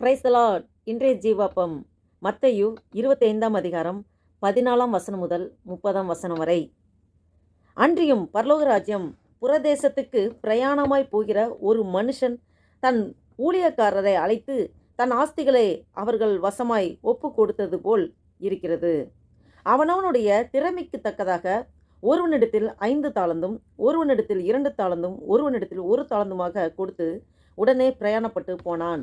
Praise the Lord இன்றைய ஜீவாப்பம் மத்தையு இருபத்தைந்தாம் அதிகாரம் பதினாலாம் வசனம் முதல் முப்பதாம் வசனம் வரை. அன்றியும் பரலோக ராஜ்யம் புறதேசத்துக்கு பிரயாணமாய் போகிற ஒரு மனுஷன் தன் ஊழியக்காரரை அழைத்து தன் ஆஸ்திகளை அவர்கள் வசமாய் ஒப்பு கொடுத்தது போல் இருக்கிறது. அவனவனுடைய திறமைக்கு தக்கதாக ஒருவனிடத்தில் ஐந்து தாளந்தும் ஒருவனிடத்தில் இரண்டு தாளந்தும் ஒருவனிடத்தில் ஒரு தாளந்துமாக கொடுத்து உடனே பிரயாணப்பட்டு போனான்.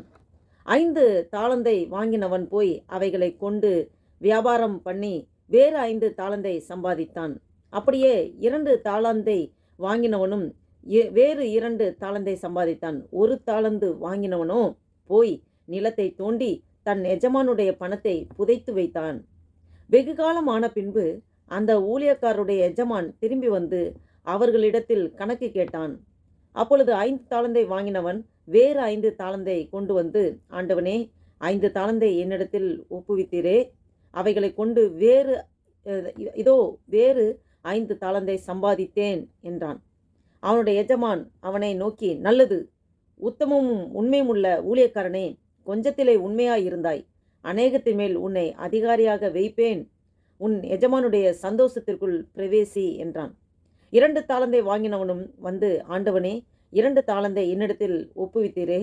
ஐந்து தாளந்தை வாங்கினவன் போய் அவைகளை கொண்டு வியாபாரம் பண்ணி வேறு ஐந்து தாளந்தை சம்பாதித்தான். அப்படியே இரண்டு தாளந்தை வாங்கினவனும் இ- வேறு இரண்டு தாளந்தை சம்பாதித்தான். ஒரு தாளந்து வாங்கினவனோ போய் நிலத்தை தோண்டி தன் எஜமானுடைய பணத்தை புதைத்து வைத்தான். வெகு காலம் ஆன பின்பு அந்த ஊழியக்காரருடைய எஜமான் திரும்பி வந்து அவர்களிடத்தில் கணக்கு கேட்டான். அப்பொழுது ஐந்து தாளந்தை வாங்கினவன் வேறு ஐந்து தாளந்தை கொண்டு வந்து ஆண்டவனே ஐந்து தாளந்தை என்னிடத்தில் ஒப்புவித்தீரே. அவைகளை கொண்டு வேறு இதோ வேறு ஐந்து தாளந்தை சம்பாதித்தேன் என்றான். அவனுடைய எஜமான் அவனை நோக்கி நல்லது உத்தமமும் உண்மையும் உள்ள ஊழியக்காரனே கொஞ்சத்திலே உண்மையாயிருந்தாய் அநேகத்தின் மேல் உன்னை அதிகாரியாக வைப்பேன். உன் எஜமானுடைய சந்தோஷத்திற்குள் பிரவேசி என்றான். இரண்டு தாளந்தை வாங்கினவனும் வந்து ஆண்டவனே இரண்டு தாளந்தை என்னிடத்தில் ஒப்புவித்தீரே.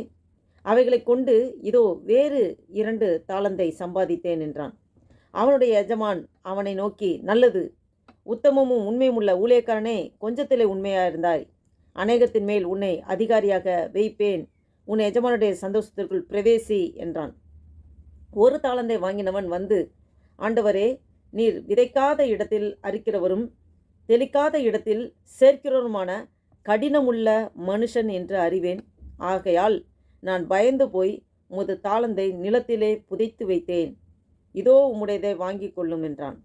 அவைகளை கொண்டு இதோ வேறு இரண்டு தாளந்தை சம்பாதித்தேன் என்றான். அவனுடைய எஜமான் அவனை நோக்கி நல்லது. உத்தமமும் உண்மையுமுள்ள ஊழியக்காரனே கொஞ்சத்திலே உண்மையாயிருந்தாய். அநேகத்தின் மேல் உன்னை அதிகாரியாக வைப்பேன். உன் எஜமானுடைய சந்தோஷத்திற்குள் பிரவேசி என்றான். ஒரு தாளந்தை வாங்கினவன் வந்து ஆண்டவரே நீர் விதைக்காத இடத்தில் அரிக்கிறவரும் தெளிக்காத இடத்தில் சேர்க்கிறவருமான கடினமுள்ள மனுஷன் என்று அறிவேன். ஆகையால் நான் பயந்து போய் உமது தாளந்தை நிலத்திலே புதைத்து வைத்தேன். இதோ உம்முடையதை வாங்கிக் கொள்ளும் என்றான்.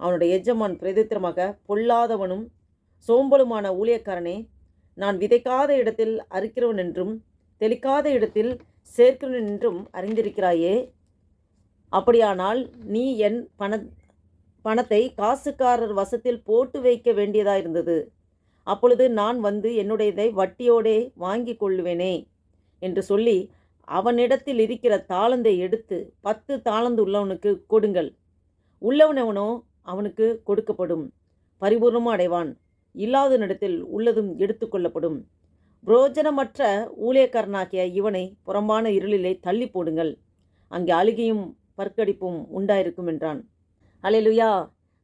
அவனுடைய எஜமான் பிரதித்திரமாக பொல்லாதவனும் சோம்பலுமான ஊழியக்காரனே நான் விதைக்காத இடத்தில் அறுக்கிறவன் என்றும் தெளிக்காத இடத்தில் சேர்க்கிறவன் என்றும் அறிந்திருக்கிறாயே. அப்படியானால் நீ என் பண பணத்தை காசுக்காரர் வசத்தில் போட்டு வைக்க வேண்டியதாக இருந்தது. அப்பொழுது நான் வந்து என்னுடையதை வட்டியோடே வாங்கி கொள்ளுவேனே என்று சொல்லி அவனிடத்தில் இருக்கிற தாளந்தை எடுத்து பத்து தாளந்து உள்ளவனுக்கு கொடுங்கள். உள்ளவனவனோ அவனுக்கு கொடுக்கப்படும். பரிபூர்ணமும் அடைவான். இல்லாதனிடத்தில் உள்ளதும் எடுத்துக்கொள்ளப்படும் புரோஜனமற்ற ஊழியக்காரனாகிய இவனை புறம்பான இருளிலே தள்ளி போடுங்கள். அங்கே அழுகையும் பற்கடிப்பும் உண்டாயிருக்கும் என்றான். அலையிலுயா.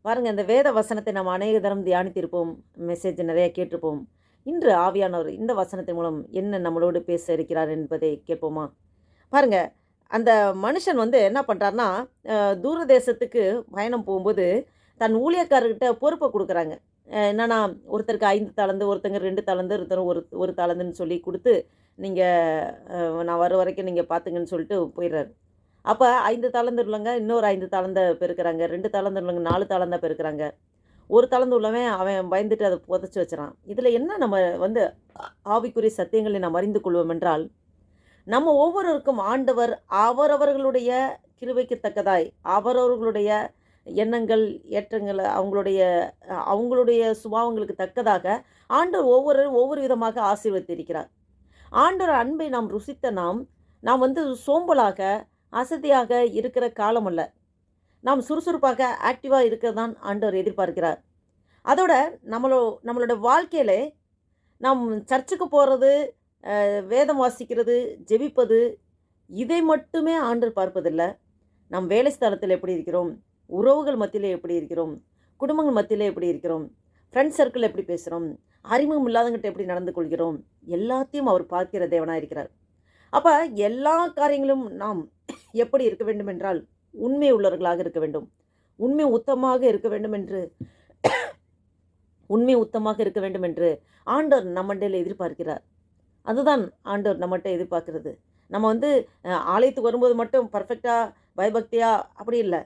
பாருங்க இந்த வேத வசனத்தை நாம் அநேக தரம் தியானித்திருப்போம். மெசேஜ் நிறைய கேட்டிருப்போம். இன்று ஆவியானவர் இந்த வசனத்தின் மூலம் என்ன நம்மளோடு பேச இருக்கிறார் என்பதை கேட்போமா? பாருங்க அந்த மனுஷன் வந்து என்ன பண்ணுறாருனா தூரதேசத்துக்கு பயணம் போகும்போது தன் ஊழியக்காரர்கிட்ட பொறுப்பை கொடுக்குறாங்க. என்னன்னா ஒருத்தருக்கு ஐந்து தளந்து ஒருத்தங்க ரெண்டு தளந்து ஒருத்தர் ஒரு ஒரு தளந்துன்னு சொல்லி கொடுத்து நீங்கள் நான் வர வரைக்கும் நீங்கள் பார்த்துங்கன்னு சொல்லிட்டு போயிடுறாரு. அப்போ ஐந்து தாளந்து உள்ளவங்க இன்னொரு ஐந்து தளர்ந்த பெருக்கிறாங்க ரெண்டு தாளந்து உள்ளவங்க நாலு தளர்ந்த பெருக்கிறாங்க. ஒரு தளர்ந்து உள்ளவன் அவன் பயந்துட்டு அதை புதைச்சி வச்சுறான். இதில் என்ன நம்ம வந்து ஆவிக்குரிய சத்தியங்களை நாம் அறிந்து கொள்வோம் என்றால் நம்ம ஒவ்வொருவருக்கும் ஆண்டவர் அவரவர்களுடைய கிருபைக்கு தக்கதாய் அவரவர்களுடைய எண்ணங்கள் ஏற்றங்கள் அவங்களுடைய அவங்களுடைய சுபாவங்களுக்கு தக்கதாக ஆண்டவர் ஒவ்வொரு ஒவ்வொரு விதமாக ஆசீர்வதித்திருக்கிறார். ஆண்டவர் அன்பை நாம் ருசித்த நாம் நாம் வந்து சோம்பலாக அசதியாக இருக்கிற காலம் அல்ல. நாம் சுறுசுறுப்பாக ஆக்டிவாக இருக்கிறதான் ஆண்டவர் எதிர்பார்க்கிறார். அதோட நம்மளோ நம்மளோட வாழ்க்கையில் நாம் சர்ச்சுக்கு போகிறது வேதம் வாசிக்கிறது ஜெபிப்பது இதை மட்டுமே ஆண்டு பார்ப்பதில்லை. நம் வேலை ஸ்தலத்தில் எப்படி இருக்கிறோம்? உறவுகள் மத்தியில் எப்படி இருக்கிறோம்? குடும்பங்கள் மத்தியில் எப்படி இருக்கிறோம்? ஃப்ரெண்ட்ஸ் சர்க்கிள் எப்படி பேசுகிறோம் அறிமுகம் இல்லாதவங்கிட்ட எப்படி நடந்து கொள்கிறோம்? எல்லாத்தையும் அவர் பார்க்கிற தேவனாக இருக்கிறார் அப்போ எல்லா காரியங்களும் நாம் எப்படி இருக்க வேண்டும் என்றால் உண்மை உள்ளவர்களாக இருக்க வேண்டும். உண்மை உத்தமாக இருக்க வேண்டும் என்று உண்மை உத்தமாக இருக்க வேண்டும் என்று ஆண்டவர் நம்மண்டையில் எதிர்பார்க்கிறார். அதுதான் ஆண்டவர் நம்மகிட்ட எதிர்பார்க்கிறது. நம்ம வந்து ஆலயத்துக்கு வரும்போது மட்டும் பர்ஃபெக்டாக பயபக்தியாக அப்படி இல்லை.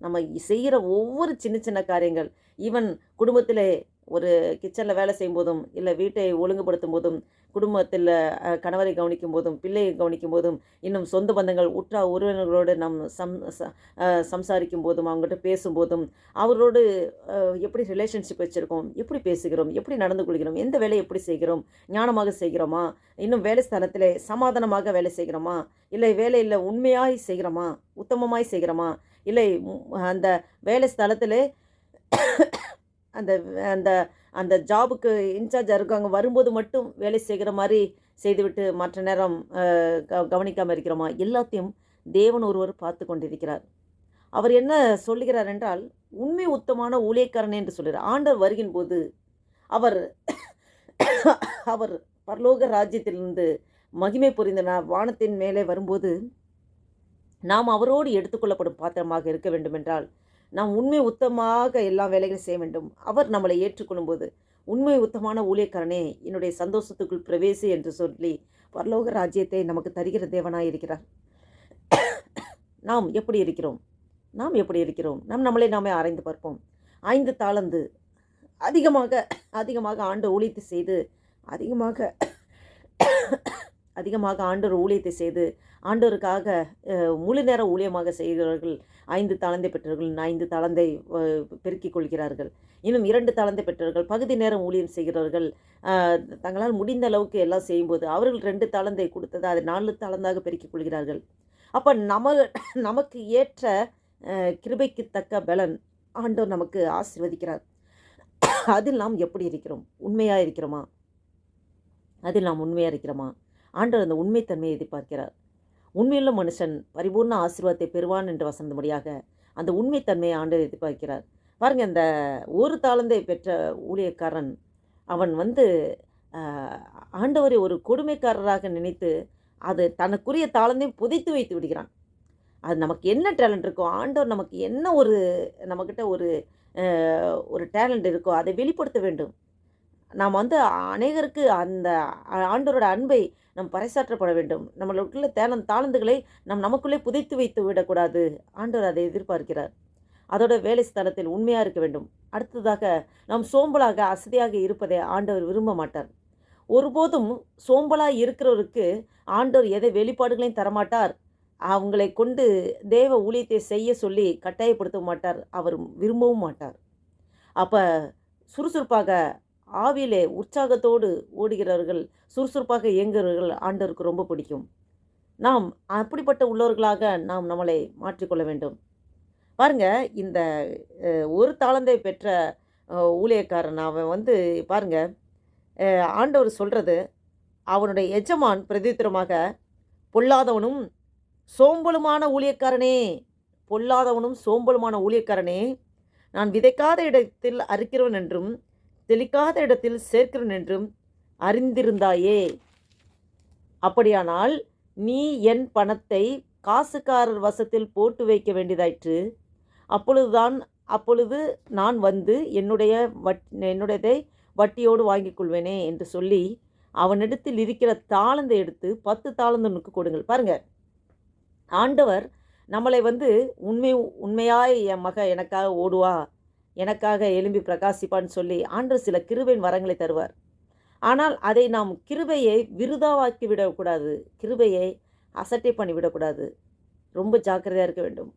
நம்ம செய்கிற ஒவ்வொரு சின்ன சின்ன காரியங்கள். ஈவன் குடும்பத்தில் ஒரு கிச்சனில் வேலை செய்யும் போதும் இல்லை வீட்டை ஒழுங்குபடுத்தும் போதும் குடும்பத்தில் கணவரை கவனிக்கும் போதும் பிள்ளையை கவனிக்கும் போதும் இன்னும் சொந்த பந்தங்கள் உற்றா உறவினர்களோடு நம் சம் சம்சாரிக்கும் போதும் அவங்ககிட்ட பேசும்போதும் அவரோடு எப்படி ரிலேஷன்ஷிப் வச்சுருக்கோம் எப்படி பேசுகிறோம் எப்படி நடந்து கொள்கிறோம் எந்த வேலையை எப்படி செய்கிறோம் ஞானமாக செய்கிறோமா இன்னும் வேலை ஸ்தலத்தில் சமாதானமாக வேலை செய்கிறோமா இல்லை வேலையில் உண்மையாய் செய்கிறோமா உத்தமமாய் செய்கிறோமா இல்லை அந்த வேலை ஸ்தலத்தில் அந்த அந்த அந்த ஜாபுக்கு இன்சார்ஜாக இருக்காங்க வரும்போது மட்டும் வேலை செய்கிற மாதிரி செய்துவிட்டு மற்ற நேரம் க கவனிக்காமல் இருக்கிறோமா? எல்லாத்தையும் தேவன் ஒருவர் பார்த்து கொண்டிருக்கிறார். அவர் என்ன சொல்லுகிறார் என்றால் உண்மை உத்தமான ஊழியக்காரன் என்று சொல்கிறார் ஆண்டவர் வருகின் போது அவர் அவர் பரலோக ராஜ்யத்திலிருந்து மகிமை புரிந்த வானத்தின் மேலே வரும்போது நாம் அவரோடு எடுத்துக்கொள்ளப்படும் பாத்திரமாக இருக்க வேண்டுமென்றால் நாம் உண்மை உத்தமாக எல்லா வேலைகளையும் செய்ய வேண்டும். அவர் நம்மளை ஏற்றுக்கொள்ளும்போது உண்மை உத்தமான ஊழியக்காரனே என்னுடைய சந்தோஷத்துக்குள் பிரவேசி என்று சொல்லி பரலோக ராஜ்யத்தை நமக்கு தருகிற தேவனாய் இருக்கிறார். நாம் எப்படி இருக்கிறோம்? நாம் எப்படி இருக்கிறோம்? நாம் நம்மளை நாமே ஆராய்ந்து பார்ப்போம். ஐந்து தாளந்து அதிகமாக அதிகமாக ஆண்டு ஊழியத்தை செய்து அதிகமாக அதிகமாக ஆண்டவர் ஊழியத்தை செய்து ஆண்டோருக்காக முழு நேர ஊழியமாக செய்கிறவர்கள் ஐந்து தளந்தை பெற்றவர்கள் ஐந்து தளந்தை பெருக்கிக் கொள்கிறார்கள். இன்னும் இரண்டு தளந்தை பெற்றவர்கள் பகுதி நேரம் ஊழியம் செய்கிறவர்கள் தங்களால் முடிந்த அளவுக்கு எல்லாம் செய்யும்போது அவர்கள் ரெண்டு தளந்தை கொடுத்ததை அதை நாலு தளந்தாக பெருக்கிக் கொள்கிறார்கள். அப்போ நம நமக்கு ஏற்ற கிருபைக்கு தக்க பலன் ஆண்டோர் நமக்கு ஆசிர்வதிக்கிறார். அதில் நாம் எப்படி இருக்கிறோம்? உண்மையாக இருக்கிறோமா? அதில் நாம் உண்மையாக இருக்கிறோமா? ஆண்டவர் அந்த உண்மைத்தன்மையை எதிர்பார்க்கிறார். உண்மையுள்ள மனுஷன் பரிபூர்ண ஆசீர்வாதத்தை பெறுவான் என்று வசந்தபடியாக அந்த உண்மைத்தன்மையை ஆண்டு எதிர்பார்க்கிறார். பாருங்க இந்த ஒரு தாளந்தை பெற்ற ஊழியக்காரன் அவன் வந்து ஆண்டவரை ஒரு கொடுமைக்காரராக நினைத்து அது தனக்குரிய தாளந்தையும் புதைத்து வைத்து விடுகிறான். அது நமக்கு என்ன டேலண்ட் இருக்கோ ஆண்டவர் நமக்கு என்ன ஒரு நம்மக்கிட்ட ஒரு ஒரு டேலண்ட் இருக்கோ அதை வெளிப்படுத்த வேண்டும். நாம் வந்து அநேகருக்கு அந்த ஆண்டோரோட அன்பை நம் பறைசாற்றப்பட வேண்டும். நம்மளுக்குள்ள தேலம் தாளந்துகளை நம் நமக்குள்ளே புதைத்து வைத்து விடக்கூடாது. ஆண்டவர் அதை எதிர்பார்க்கிறார். அதோட வேலை ஸ்தலத்தில் உண்மையாக இருக்க வேண்டும். அடுத்ததாக நாம் சோம்பலாக அசதியாக இருப்பதை ஆண்டவர் விரும்ப மாட்டார். ஒருபோதும் சோம்பலாக இருக்கிறவருக்கு ஆண்டவர் எதை வெளிப்பாடுகளையும் தரமாட்டார். அவங்களை கொண்டு தேவ ஊழியத்தை செய்ய சொல்லி கட்டாயப்படுத்த மாட்டார். அவர் விரும்பவும் மாட்டார். அப்போ சுறுசுறுப்பாக ஆவிலே உற்சாகத்தோடு ஓடுகிறவர்கள் சுறுசுறுப்பாக இயங்குகிறவர்கள் ஆண்டவருக்கு ரொம்ப பிடிக்கும். நாம் அப்படிப்பட்ட உள்ளவர்களாக நாம் நம்மளை மாற்றிக்கொள்ள வேண்டும். பாருங்க இந்த ஒரு தாளந்தை பெற்ற ஊழியக்காரன் அவன் வந்து பாருங்க ஆண்டவர் சொல்கிறது அவனுடைய எஜமான் பிரதித்திரமாக பொல்லாதவனும் சோம்பலுமான ஊழியக்காரனே பொல்லாதவனும் சோம்பலுமான ஊழியக்காரனே நான் விதைக்காத இடத்தில் அறுக்கிறவன் என்றும் தெளிக்காத இடத்தில் சேர்க்கிறேன் என்றும் அறிந்திருந்தாயே. அப்படியானால் நீ என் பணத்தை காசுக்காரர் வசத்தில் போட்டு வைக்க வேண்டியதாயிற்று. அப்பொழுதுதான் அப்பொழுது நான் வந்து என்னுடைய வட் என்னுடையதை வட்டியோடு வாங்கிக் கொள்வேனே என்று சொல்லி அவனிடத்தில் இருக்கிற தாளந்தை எடுத்து பத்து தாளந்தனுக்கு கொடுங்கள். பாருங்க. ஆண்டவர் நம்மளை வந்து உண்மை உண்மையாய் என் மக எனக்காக ஓடுவா. எனக்காக எலும்பி பிரகாசிப்பான்னு சொல்லி ஆண்டு சில கிருபையின் வரங்களை தருவார். ஆனால் அதை நாம் கிருபையை விருதாவாக்கி விடக்கூடாது. கிருபையை அசட்டை பண்ணி விடக்கூடாது. ரொம்ப ஜாக்கிரதையாக இருக்க வேண்டும்.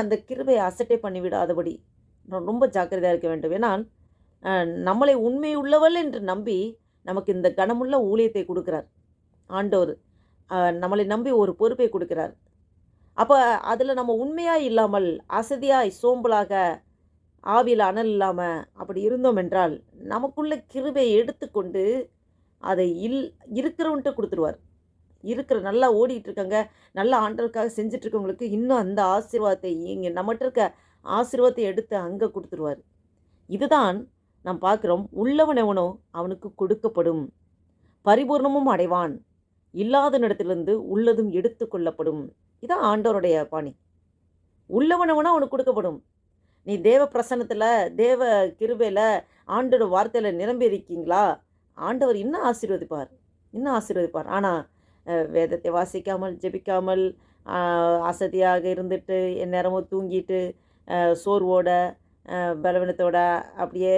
அந்த கிருபையை அசட்டை பண்ணி விடாதபடி ரொம்ப ஜாக்கிரதையாக இருக்க வேண்டும். ஏன்னா நம்மளை உண்மை உள்ளவள் என்று நம்பி நமக்கு இந்த கனமுள்ள ஊழியத்தை கொடுக்கிறார். ஆண்டவர் நம்மளை நம்பி ஒரு பொறுப்பை கொடுக்கிறார். அப்போ அதில் நம்ம உண்மையாக இல்லாமல் அசதியாய் சோம்பலாக ஆவியில் அனல் இல்லாமல் அப்படி இருந்தோம் என்றால் நமக்குள்ள கிருபையை எடுத்துக்கொண்டு அதை இல் இருக்கிறவன்ட்டு கொடுத்துருவார். இருக்கிற நல்லா ஓடிட்டு இருக்காங்க நல்லா ஆண்டவருக்காக செஞ்சிட்ருக்கவங்களுக்கு இன்னும் அந்த ஆசீர்வாதத்தை இங்கே நம்மகிட்ட இருக்க ஆசீர்வாதத்தை எடுத்து அங்கே கொடுத்துருவார். இதுதான் நாம் பார்க்குறோம் உள்ளவன் எவனோ அவனுக்கு கொடுக்கப்படும். பரிபூர்ணமும் அடைவான். இல்லாத நேரத்திலிருந்து உள்ளதும் எடுத்து கொள்ளப்படும். இதான் ஆண்டவருடைய பாணி. உள்ளவனவனா அவனுக்கு கொடுக்கப்படும். நீ தேவ பிரசன்னத்தில் தேவ கிருபையில் ஆண்டோட வார்த்தையில் நிரம்பி இருக்கீங்களா? ஆண்டவர் இன்னும் ஆசீர்வதிப்பார்? இன்னும் ஆசீர்வதிப்பார்? ஆனால் வேதத்தை வாசிக்காமல் ஜெபிக்காமல் அசதியாக இருந்துட்டு எந்நேரமும் தூங்கிட்டு சோர்வோட பலவீனத்தோட அப்படியே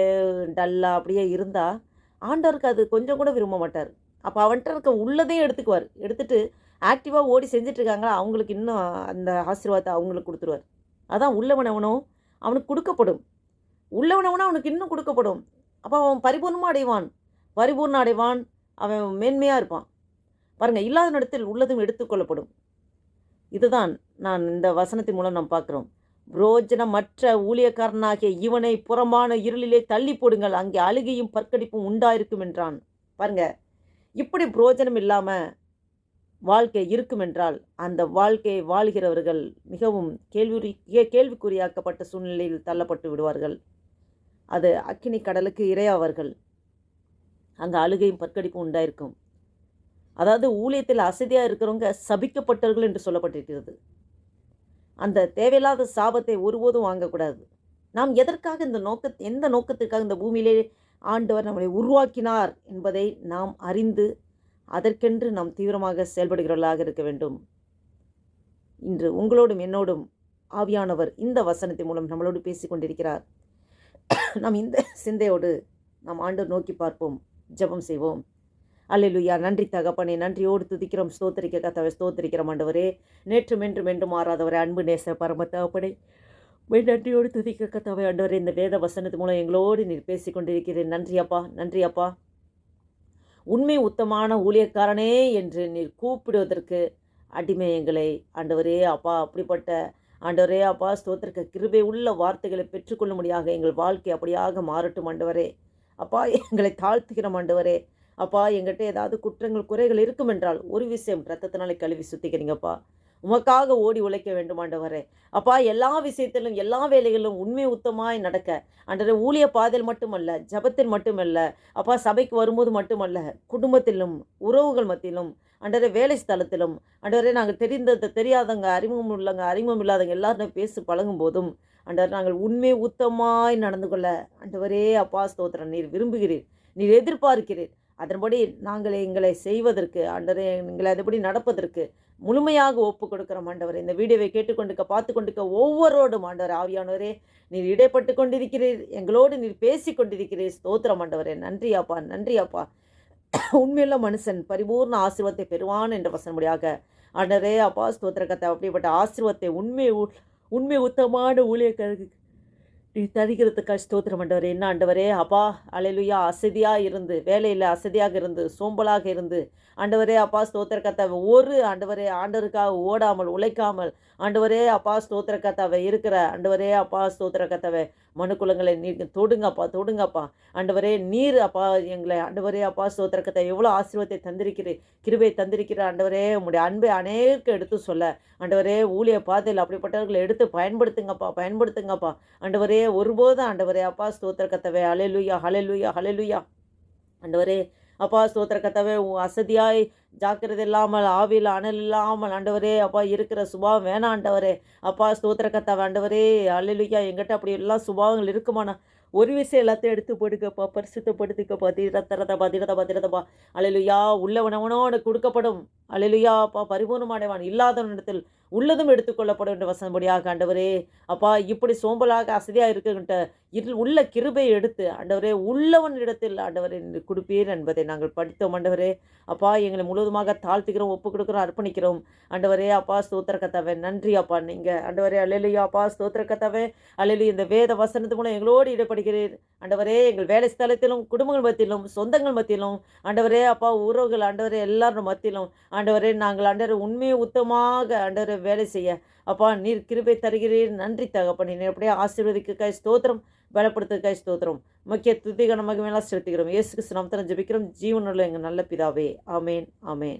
டல்லாக அப்படியே இருந்தால் ஆண்டவருக்கு அது கொஞ்சம் கூட விரும்ப மாட்டார். அப்போ அவன்கிட்ட இருக்க உள்ளதையும் எடுத்துக்குவார். எடுத்துகிட்டு ஆக்டிவாக ஓடி செஞ்சிட்ருக்காங்களா அவங்களுக்கு இன்னும் அந்த ஆசீர்வாதத்தை அவங்களுக்கு கொடுத்துருவார். அதான் உள்ளவனவனோ அவனுக்கு கொடுக்கப்படும். உள்ளவனவனோ அவனுக்கு இன்னும் கொடுக்கப்படும். அப்போ அவன் பரிபூர்ணமாக அடைவான். பரிபூர்ணம் அடைவான் அவன் மேன்மையாக இருப்பான். பாருங்கள் இல்லாத நேரத்தில் உள்ளதும் எடுத்துக்கொள்ளப்படும் இதுதான் நான் இந்த வசனத்தின் மூலம் நாம் பார்க்குறோம். புரோஜனமற்ற ஊழியக்காரனாகிய இவனை புறம்பான இருளிலே தள்ளி போடுங்கள். அங்கே அழுகையும் பற்கடிப்பும் உண்டாயிருக்கும் என்றான். பாருங்க இப்படி புரோஜனம் இல்லாமல் வாழ்க்கை இருக்கும் என்றால் அந்த வாழ்க்கையை வாழ்கிறவர்கள் மிகவும் கேள்வி கேள்விக்குறியாக்கப்பட்ட சூழ்நிலையில் தள்ளப்பட்டு விடுவார்கள். அது அக்கினி கடலுக்கு இரையாவார்கள். அங்கே அழுகையும் பற்கடிப்பும் உண்டாயிருக்கும். அதாவது ஊழியத்தில் அசதியாக இருக்கிறவங்க சபிக்கப்பட்டவர்கள் என்று சொல்லப்பட்டிருக்கிறது. அந்த தேவையில்லாத சாபத்தை ஒருபோதும் வாங்கக்கூடாது. நாம் எதற்காக இந்த நோக்க எந்த நோக்கத்திற்காக இந்த பூமியிலே ஆண்டவர் நம்மளை உருவாக்கினார் என்பதை நாம் அறிந்து அதற்கென்று நாம் தீவிரமாக செயல்படுகிறவர்களாக இருக்க வேண்டும். இன்று உங்களோடும் என்னோடும் ஆவியானவர் இந்த வசனத்தின் மூலம் நம்மளோடு பேசி கொண்டிருக்கிறார் நாம் இந்த சிந்தையோடு நாம் ஆண்டு நோக்கி பார்ப்போம் ஜெபம் செய்வோம். அல்லையா நன்றி தகப்பனே நன்றியோடு துதிக்கிறோம் ஸ்தோத்திரிக்க கத்தவை ஸ்தோத்திரிக்கிறோம் ஆண்டவரே. நேற்றும் என்றும் என்றும் மாறாதவரே அன்பு நேச பரம தகப்பனே. மெய் நன்றியோடு துதிக்க கத்தவை ஆண்டவரே இந்த வேத வசனத்து மூலம் எங்களோடு நீர் பேசிக் கொண்டிருக்கிறேன் நன்றி அப்பா நன்றி அப்பா உண்மை உத்தமான ஊழியக்காரனே என்று நீர் கூப்பிடுவதற்கு அடிமை எங்களை. ஆண்டவரே அப்பா அப்படிப்பட்ட ஆண்டவரே அப்பா ஸ்தோத்திரக்க கிருபை உள்ள வார்த்தைகளை பெற்றுக்கொள்ளும்படியாக எங்கள் வாழ்க்கை அப்படியாக மாறட்டும் ஆண்டவரே. அப்பா எங்களை தாழ்த்துகிறோம் ஆண்டவரே. அப்பா எங்கிட்ட ஏதாவது குற்றங்கள் குறைகள் இருக்கும் என்றால் ஒரு விஷயம் ரத்தத்தினாலே கழுவி சுத்திக்கிறீங்கப்பா. உமக்காக ஓடி உழைக்க வேண்டும் ஆண்டவரே. அப்பா எல்லா விஷயத்திலும் எல்லா வேலைகளிலும் உண்மை உத்தமாய் நடக்க. அன்றரை ஊழிய பாதையில் மட்டுமல்ல ஜபத்தில் மட்டுமல்ல அப்பா சபைக்கு வரும்போது மட்டுமல்ல குடும்பத்திலும் உறவுகள் மத்தியிலும் அன்றரை வேலை ஸ்தலத்திலும். அன்றரை நாங்கள் தெரிந்தது தெரியாதவங்க அறிமுகம் உள்ளவங்க அறிமுகம் இல்லாதவங்க எல்லாரும் பேசி பழகும் போதும் அண்டவர் நாங்கள் உண்மை உத்தமாய் நடந்து கொள்ள அன்றவரே அப்பா ஸ்தோத்திரம். நீர் விரும்புகிறீர் நீர் எதிர்பார்க்கிறீர். அதன்படி நாங்கள் எங்களை செய்வதற்கு அன்றரை எங்களை அதுபடி நடப்பதற்கு முழுமையாக ஒப்பு கொடுக்குற மாண்டவர் இந்த வீடியோவை கேட்டுக்கொண்டுக்க பார்த்து கொண்டுக்க ஒவ்வொருவரோடும் ஆண்டவர் ஆவியானவரே நீர் இடைப்பட்டு கொண்டிருக்கிறீர். எங்களோடு நீர் பேசி கொண்டிருக்கிறீர். ஸ்தோத்திர மாண்டவரே நன்றி அப்பா உண்மையுள்ள மனுஷன் பரிபூர்ண ஆசீர்வாதத்தை பெறுவான் என்ற வசனமுடியாக ஆண்டரே அப்பா ஸ்தோத்திர கத்தை அப்படிப்பட்ட ஆசீர்வாதத்தை உண்மை உ- உண்மை உத்தமான ஊழியர்களுக்கு நீ ஸ்தோத்திரம் ஆண்டவரே என்ன ஆண்டவரே? அப்பா அலையிலுயா அசதியாக இருந்து வேலையில் அசதியாக இருந்து சோம்பலாக இருந்து. ஆண்டவரே அப்பா ஸ்தோத்திர கத்தாவை ஒரு ஆண்டவரே ஆண்டவருக்காக ஓடாமல் உழைக்காமல். ஆண்டவரே அப்பா ஸ்தோத்திர கத்தாவை இருக்கிற ஆண்டவரே அப்பா ஸ்தோத்திர கத்தாவை மனுக்குலங்களை நீ தொடுங்கப்பா தொடுங்கப்பா. ஆண்டவரே நீர் அப்பா எங்களை ஆண்டவரே அப்பா ஸ்தோத்திர கத்தை எவ்வளோ ஆசீர்வாதத்தை தந்திருக்கிறீர் கிருபை தந்திருக்கிற ஆண்டவரே உங்களுடைய அன்பை அநேருக்கு எடுத்து சொல்ல. ஆண்டவரே ஊழிய பாதையில் அப்படிப்பட்டவர்களை எடுத்து பயன்படுத்துங்கப்பா பயன்படுத்துங்கப்பா. ஆண்டவரே ஒருபோதும் ஆண்டவரே அப்பா ஸ்தோத்திர கத்தவை அலையலுயா ஹலெலுயா ஹலெலுயா ஆண்டவரே அப்பா ஸ்தோத்திர கத்தவே அசதியாய் ஜாக்கிரதை இல்லாமல் ஆவியில் அனல் இல்லாமல் ஆண்டவரே அப்பா இருக்கிற சுபாவம் வேணாம் ஆண்டவரே. அப்பா ஸ்தோத்திர கத்தவை ஆண்டவரே அலையலுயா எங்கிட்ட அப்படி எல்லாம் சுபாவங்கள் இருக்குமாண்ணா. ஒரு விஷயம் எல்லாத்தையும் எடுத்து போடுக்கப்பா பரிசுத்தப்படுத்திக்கப்பா தீரத்தரதப்பா தீரதப்பா தீரதப்பா அலையலுயா உள்ளவனவனோ உனக்கு கொடுக்கப்படும் அழிலுயா அப்பா பரிபூர்ணமானவன் இல்லாதவனிடத்தில் உள்ளதும் எடுத்துக்கொள்ளப்படும் என்ற வசனபடியாக ஆண்டவரே அப்பா இப்படி சோம்பலாக அசதியாக இருக்குகிட்ட இதில் உள்ள கிருபை எடுத்து ஆண்டவரே உள்ளவன் இடத்தில் ஆண்டவரே கொடுப்பீர் என்பதை நாங்கள் படித்தோம் ஆண்டவரே. அப்பா எங்களை முழுவதுமாக தாழ்த்துக்கிறோம் ஒப்பு கொடுக்குறோம் அர்ப்பணிக்கிறோம். ஆண்டவரே அப்பா ஸ்தோத்திர கத்தாவே நன்றி அப்பா நீங்கள் ஆண்டவரே அலையிலையா அப்பா ஸ்தோத்திர கத்தாவே அலையிலி இந்த வேத வசனத்து மூலம் எங்களோடு ஈடுபடுகிறீர் ஆண்டவரே எங்கள் வேலை ஸ்தலத்திலும் குடும்பங்கள் மத்தியிலும் சொந்தங்கள் மத்தியிலும் ஆண்டவரே அப்பா உறவுகள் ஆண்டவரே எல்லாரும் மத்தியிலும் ஆண்டவரே நாங்கள் ஆண்டவர் உண்மையை உத்தமாக ஆண்டவர் வேலை செய்ய. அப்பா நீர் கிருபை தருகிறீர். நன்றி தகப்பனே. நீர் அப்படியே ஆசீர்வதிக்காய் ஸ்தோத்திரம். பலப்படுத்துக்காய் ஸ்தோத்திரம். முக்கிய துதிகன மேலாம் செலுத்துகிறோம். இயேசு கிறிஸ்து ஜபிக்கிறோம். ஜீவனுள்ள எங்கள் நல்ல பிதாவே. ஆமேன் ஆமேன்.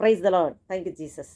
Praise the Lord thank you Jesus